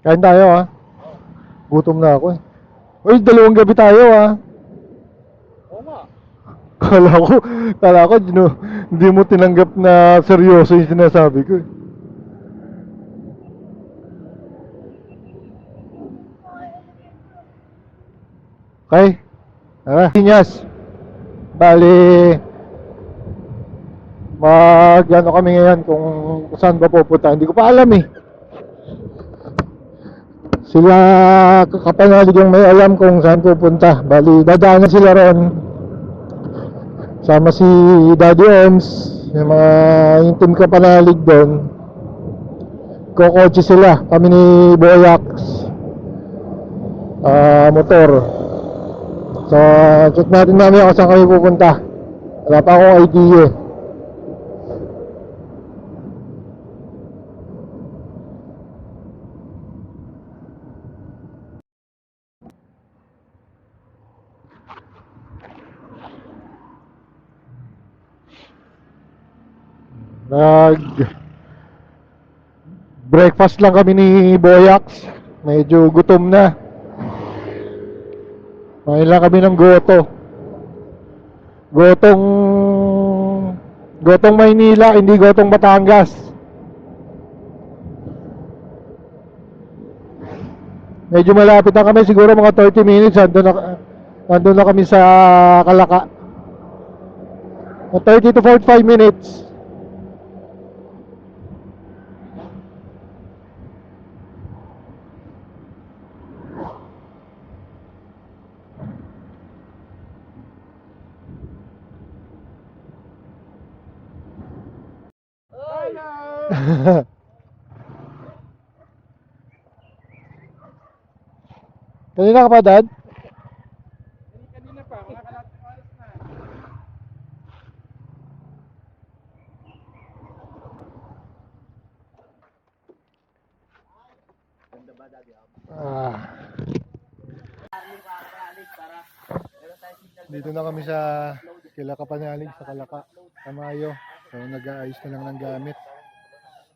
Kain tayo ah. Gutom na ako eh. Uy, dalawang gabi tayo ah. Oo nga. Kala ko, kala ko, no, hindi mo tinanggap na seryoso yung sinasabi ko eh. Okay. Tara. Sinyas. Bali, mag ano kami ngayon kung saan ba pupunta. Hindi ko pa alam eh. Sila kapanalig yung may alam kung saan pupunta. Bali, dadaanan sila ron. Sama si Daddy Oms, yung mga yung team kapanalig doon. Kokotse sila, kami ni Boyax. Ah, motor. So, check natin namin kung saan kami pupunta. Wala pa akong idea. eh. Nag breakfast lang kami ni Boyax. Medyo gutom na. Kain lang kami ng goto. Gotong Gotong Maynila, hindi gotong Batangas. Medyo malapit na kami, siguro mga 30 minutes andun na, andun na kami sa Kalaka. Mga 30 to 45 minutes. Kanina ka pa, Dad? Kanina pa, mga kalating oras na. Ah. Dito na kami sa Kila Kapanalig sa Kalaka, Tamayo. So nag-aayos na lang ng gamit.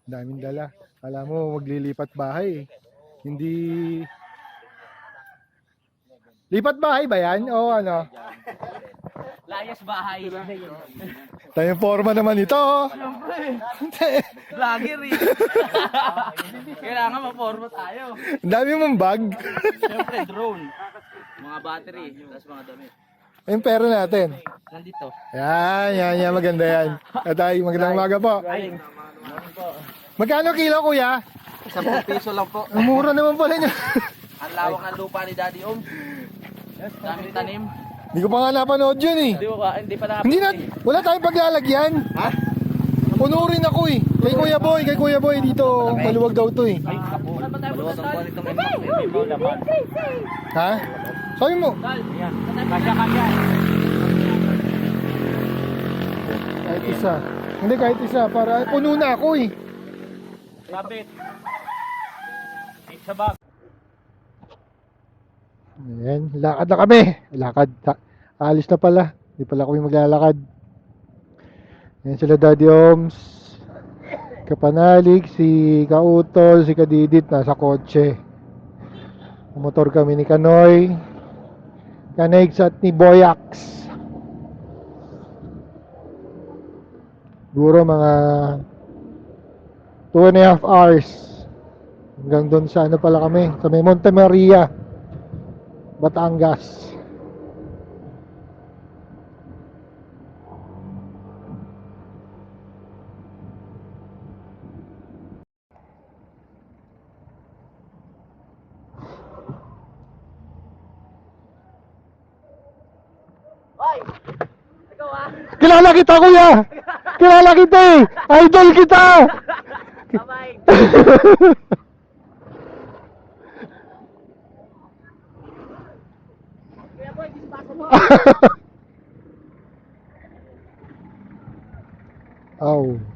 Daming dala. Alam mo, maglilipat bahay. Hindi... Lipat bahay ba yan? O ano? Layas bahay. Tayong forma naman ito. Vlogger eh. Kailangan maporma tayo. Ang dami mong bag. Siyempre drone. Mga battery, tapos mga damit. Yung pera natin. Nandito. Yan, yan, yan. Maganda yan. At ay, magandang umaga po. Ay, Magkano kilo, kuya? 10 piso lang po. Ang mura naman pala niya. Ang lawak ng lupa ni Daddy Om. Daming tanim. Hindi ko pa nga napanood yun eh. Hindi mo ba, hindi pa Hindi na, wala tayong paglalagyan. Ha? Puno rin ako eh. Kay Kuya Boy, kay Kuya Boy dito. Maluwag daw to eh. Ay, kapo. Itong may laman. Ha? Sabi mo, Yan. Kahit isa. Hindi kahit isa, para puno na ako eh. Sabit. Sa bag. Ayan, lakad na kami. Lakad. Alis na pala. Hindi pala kami maglalakad. Ayan sila Daddy Oms. Kapanalig, si Kautol, si Kadidit nasa kotse. Motor kami ni Kanoy. Kanegs at ni Boyax. Siguro mga two and a half hours. Hanggang doon sa ano pala kami, sa may Monte Maria. Batangas. Ah! Kilala kita kuya! Kilala kita eh! Idol kita! Bye-bye! Boy, dispaso mo! Aw.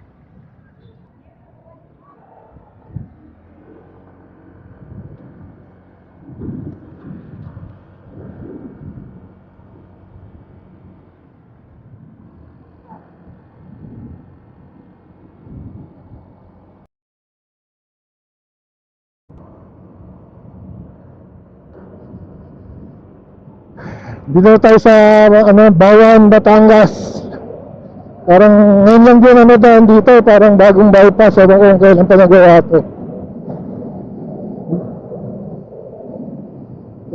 Dito tayo sa ano, Bawan, Batangas. Parang ngayon lang din ano daan dito, parang bagong bypass. Ewan ko kung kailan pa nagawa to.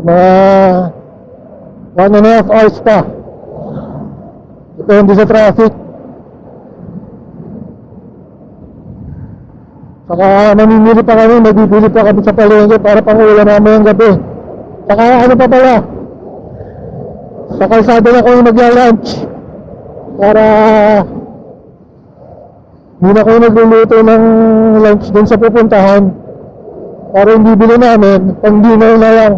Mga one and a half hours pa. Depende sa traffic. Saka mamimili pa kami, magbibili pa kami sa palengke para pang ulam namin gabi. Saka ano pa pala, sa kalsada na kami magla-lunch para hindi na kayo nagluluto ng lunch dun sa pupuntahan para hindi bili namin, pang dinner na lang.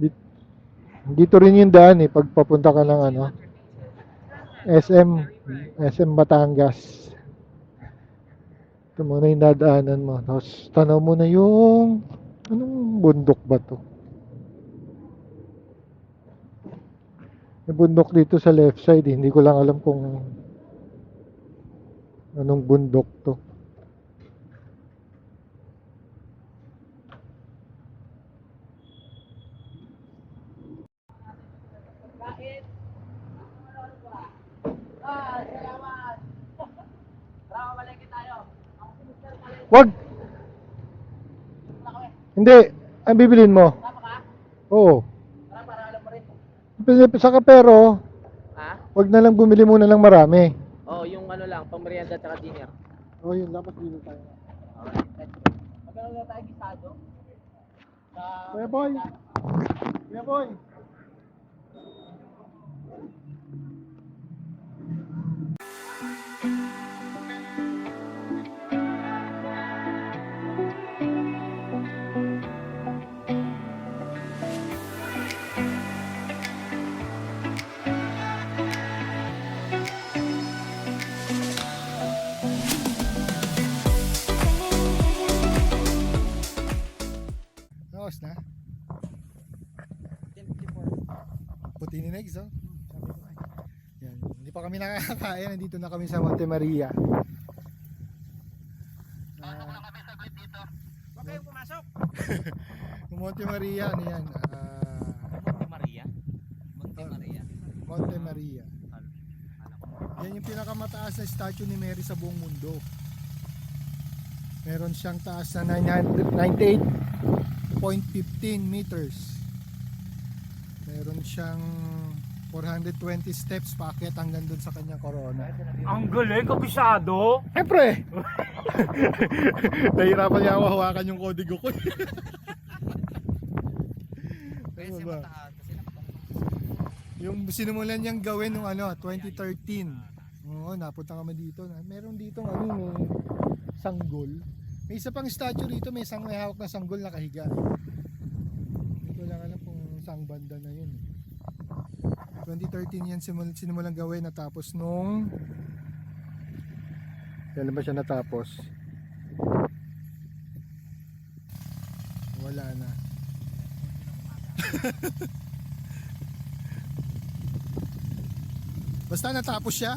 Di- Dito rin yung daan eh, pag papunta ka ng ano, SM, SM Batangas. Ito muna yung dadaanan mo. Tapos tanaw mo na yung, anong bundok ba to? May bundok dito sa left side, hindi ko lang alam kung anong bundok to. Hindi, ang bibilin mo. Oo. Pili- Saka pero, Ha? wag na lang bumili muna ng marami. Oh, yung ano lang, pang merienda at saka dinner. Oo, yun, dapat dito tayo. Alright. Magkano na tayo gisado? Sa... Kuya Boy! Kuya Boy! Nakos na? Puti ni Negs, oh. Yan. Hindi pa kami nakakakain. Nandito na kami sa Monte Maria. Huwag kayong pumasok! Monte Maria, ano yan? Ah, Monte Maria? Monte Maria. Monte Maria. Yan yung pinakamataas na statue ni Mary sa buong mundo. Meron siyang taas na 998.15 meters. Meron siyang 420 steps paakyat hanggang dun sa kanyang corona. Ang galing, kabisado. Siyempre! Nahirapan niya ako hawakan yung kodigo ko. ano ba? Yung sinimulan niyang gawin nung ano, 2013. Oo, napunta kami dito. Meron dito ano, may sanggol. May isa pang statue dito, may isang may hawak na sanggol nakahiga. Hindi ko lang alam kung saang banda na yun. 2013 yan simul sinimulan gawin natapos nung Kailan ba siya natapos? Wala na. Basta natapos siya.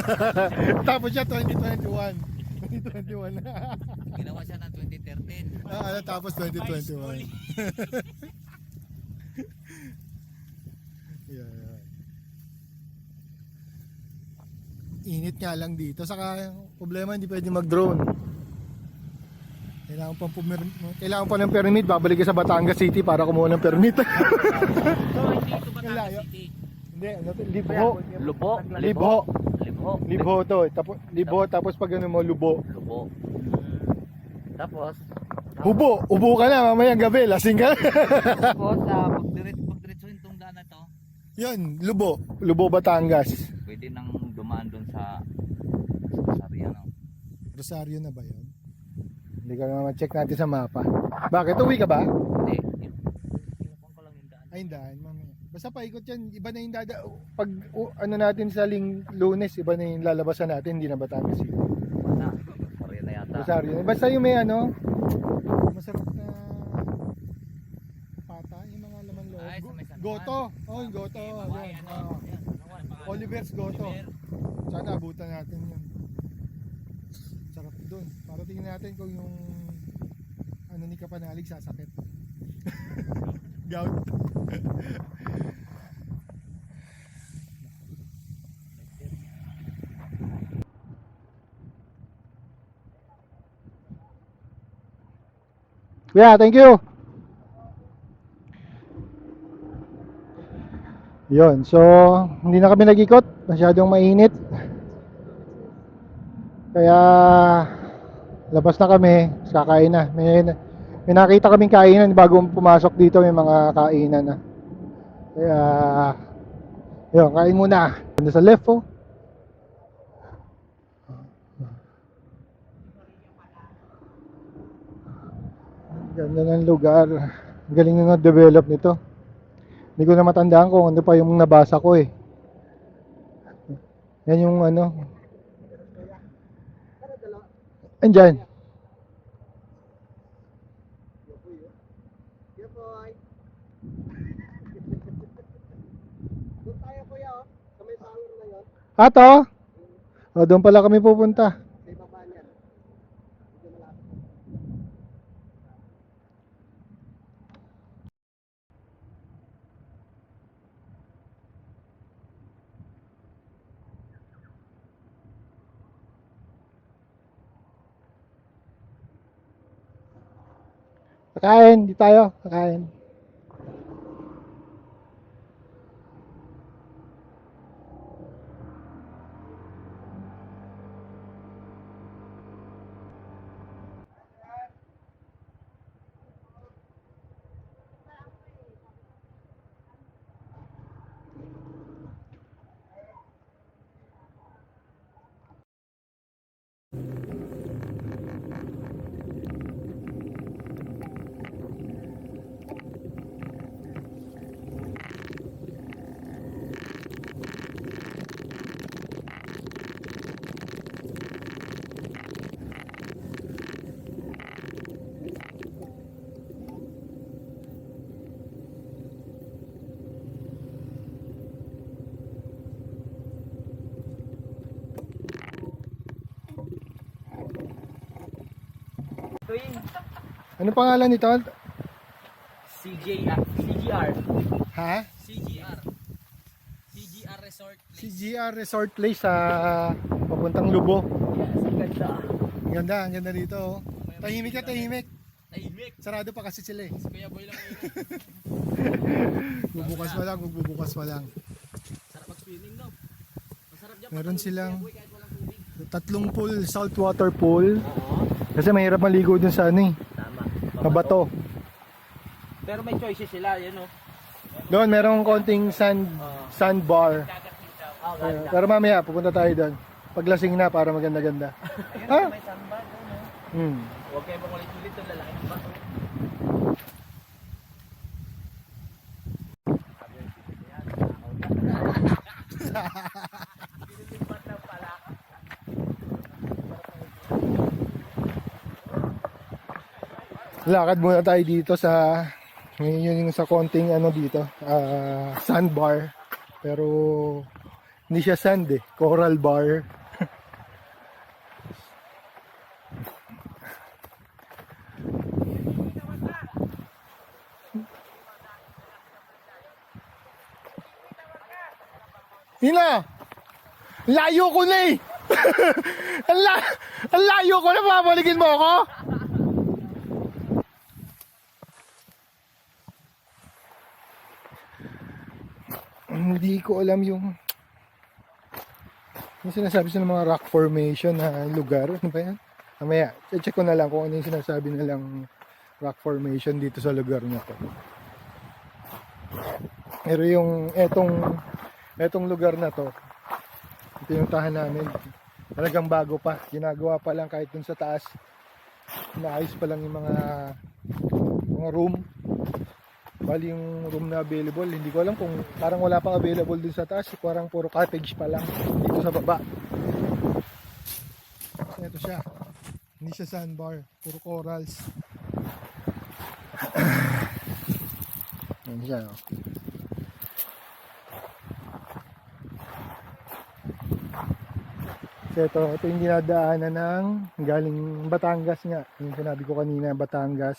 natapos siya 2021. 2021. Ginawa siya ng 2013. ah, natapos 2021. yeah, yeah. Init nga lang dito. Saka problema hindi pwede mag-drone. Kailangan pa, pumir- kailangan pa ng permit. Babalik ka sa Batangas City para kumuha ng permit. So, hindi ito ba Layo. City? Hindi, ano to? Libho. Libo? Libho to. eh. Tapos, libho, tapos pag ano mo, lubo. Lubo. Tapos, Hubo. Ubo ka na mamaya gabi. Lasing ka. tapos, sa pagdiretso, pagdiretso itong daan na to, Yun, lubo. Lubo, Batangas. pwede nang dumaan doon sa Rosario, no? Rosario na ba yun? Hindi ko naman check natin sa mapa. Bakit? Uwi ka ba? Hindi. Kinukuha ko lang yung daan. Ay, daan. Mamaya. Basta paikot yan. Iba na yung dada. Pag u- ano natin sa ling lunes, iba na yung lalabasan natin. Hindi na Batangas City. Na, Rosario na yata. Rosario. Basta yung may ano, masarap na pata, yung mga laman loob. Ay, sa may San Juan. Goto. Oh, yung goto. Mawai, Yan. ano? Oo. Yan, Mawai, mga Oliver's Goto. Sana abutan natin yun. Sarap doon. Para tingnan natin kung yung ano ni Kapanalig sasakit. Gout. Yeah, thank you. Yun, so hindi na kami nag-ikot, masyadong mainit. Kaya labas na kami, kakain na. May, may nakita kaming kainan bago pumasok dito, may mga kainan na. Kaya yun, kain muna. Ganda sa left oh. Ganda ng lugar. Galing na develop nito. Hindi ko na matandaan kung ano pa yung nabasa ko eh. Yan yung ano. Andyan. Yeah, boy. Doon tayo kuya oh. Sa may tower na yun. Ato? O, doon pala kami pupunta. Kakain, di tayo. Kakain. Yung Ano pangalan nito? CJR. CGR. Ha? CGR. CGR Resort. CGR Resort Place sa papuntang Lubo. Yes, ang ganda. Ang ganda, ang ganda dito. oh. Tahimik ka, tahimik. Tahimik. Sarado pa kasi sila eh. Si Kuya Boy lang yun. Bubukas pa lang, magbubukas pa lang. Sarap mag-swimming daw. Masarap dyan. Meron silang tatlong pool, saltwater pool. Oo. Kasi mahirap maligo dun sa ano eh, Tama. mabato. Pero may choices sila, yun oh. Doon, merong konting sand, sandbar. Oh, Uh, pero mamaya, pupunta tayo doon. Paglasing na para maganda-ganda. Ha? May sandbar doon oh. Hmm. Huwag kayo pang ulit-ulit doon, lalaki ng bato. Lakad muna tayo dito sa yun yung sa konting ano dito, ah, sandbar. Pero hindi siya sand eh, coral bar. Hina! Layo ko na eh! la- ang layo ko na, babalikin mo ako? Hindi ko alam yung yung sinasabi sa mga rock formation na lugar. Ano ba yan? Mamaya, check ko na lang kung ano yung sinasabi nilang rock formation dito sa lugar na to. Pero yung etong etong lugar na to, pinuntahan namin, talagang bago pa. Ginagawa pa lang kahit dun sa taas. Naayos pa lang yung mga mga room. Bali yung room na available, hindi ko alam kung parang wala pang available dun sa taas, parang puro cottage pa lang dito sa baba. So, ito siya. Hindi siya sandbar, puro corals. Yan siya. Oh. Ito, ito yung dinadaanan ng galing Batangas nga. Yung sinabi ko kanina, Batangas,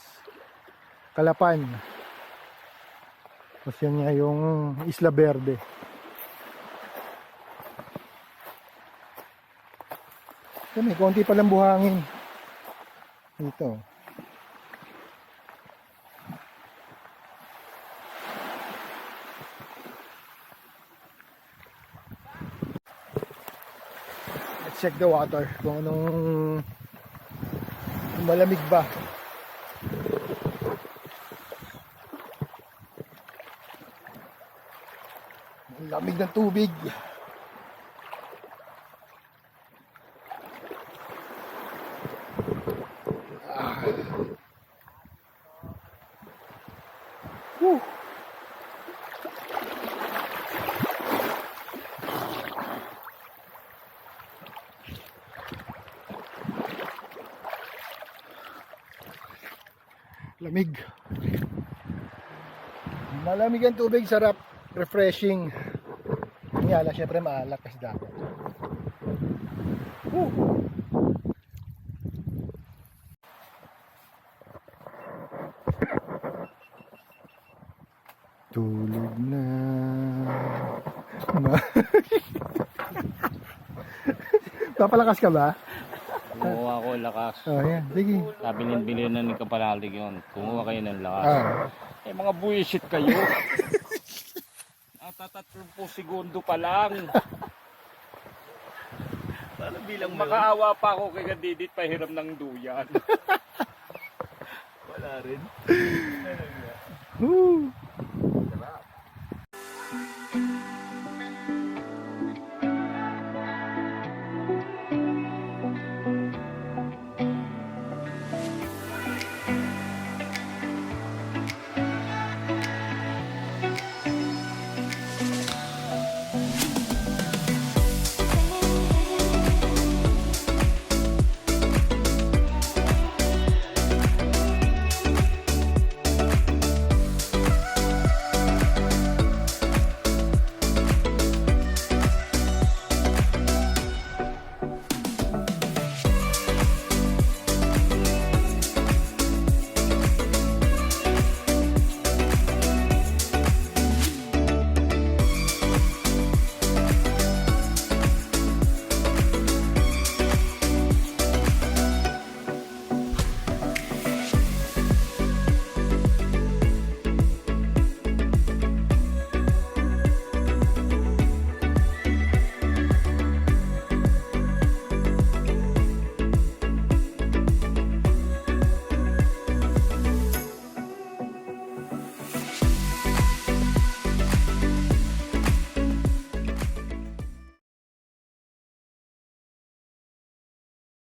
Kalapan. Tapos yan nga yung Isla Verde. Ito, may konti palang buhangin. Dito. Let's check the water. Kung anong malamig ba. Ang lamig ng tubig. Ah. Whew. Lamig. Malamig ang tubig, sarap, refreshing. Yala, syempre maalak kasi dapat. Woo! Tulog na. Papalakas ka ba? Kumuha ko lakas. Oh, yan. Sige. Sabi ng bilinan ni Kapanalig yun. Kumuha kayo ng lakas. Ah. Eh mga buwisit kayo. Natatatlong po segundo pa lang. Para bilang makaawa pa ako kay Kadidit pahiram ng duyan. Wala rin. Woo!